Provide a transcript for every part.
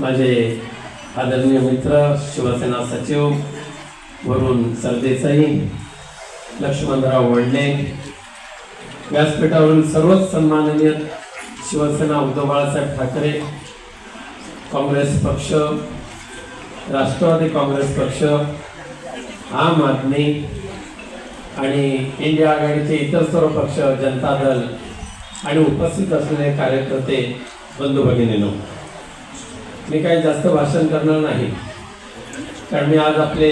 माझे आदरणीय मित्र शिवसेना सचिव वरुण सरदेसाई लक्ष्मणराव वडले व्यासपीठावरील सर्वच सन्माननीय शिवसेना उद्धव बाळासाहेब ठाकरे काँग्रेस पक्ष राष्ट्रवादी काँग्रेस पक्ष आम आदमी आणि इंडिया आघाडीचे इतर सर्व पक्ष जनता दल आणि उपस्थित असलेले कार्यकर्ते बंधू भगिनीनो. मी काही जास्त भाषण करणार नाही. कारण मी आज आपले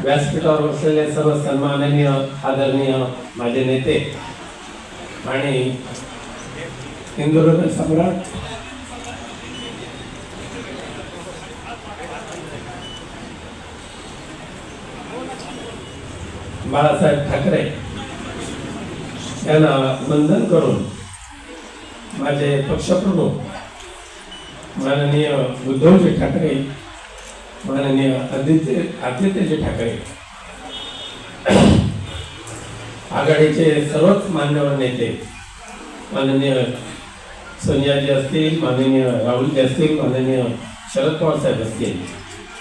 व्यासपीठावर बसलेले सर्व सन्माननीय आदरणीय माझे नेते आणि हिंदुहृदय सम्राट बाळासाहेब ठाकरे यांना वंदन करून माझे पक्षप्रमुख माननीय उद्धवजी ठाकरे माननीय आदित्य आदित्यजी ठाकरे. आघाडीचे सर्वच मान्यवर नेते माननीय सोनियाजी असतील माननीय राहुलजी असतील माननीय शरद पवार साहेब असतील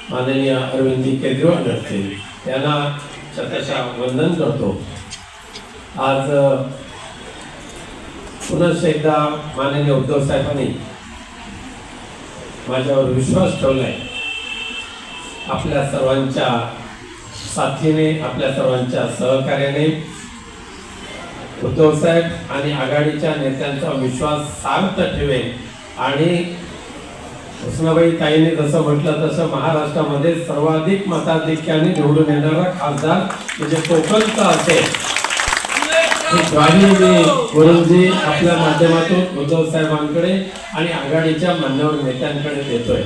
माननीय अरविंदजी केजरीवाल असतील यांना शतशा वंदन करतो. आज अ, पुनश्च एकदा माननीय उद्धव साहेबांनी माझ्यावर विश्वास ठेवला आहे आपल्या सर्वांच्या साथीने आपल्या सर्वांच्या सहकार्याने उद्धवसाहेब आणि आघाडीच्या नेत्यांचा विश्वास सार्थ ठेवेल आणि कृष्णाबाई ताईने जसं म्हटलं तसं महाराष्ट्रामध्ये सर्वाधिक मताधिक्याने निवडून येणारा खासदार म्हणजे कोकणचा असेल. ग्वाही मी वरुणजी आपल्या माध्यमातून उद्धव साहेबांकडे आणि आघाडीच्या मान्यवर नेत्यांकडे देतोय.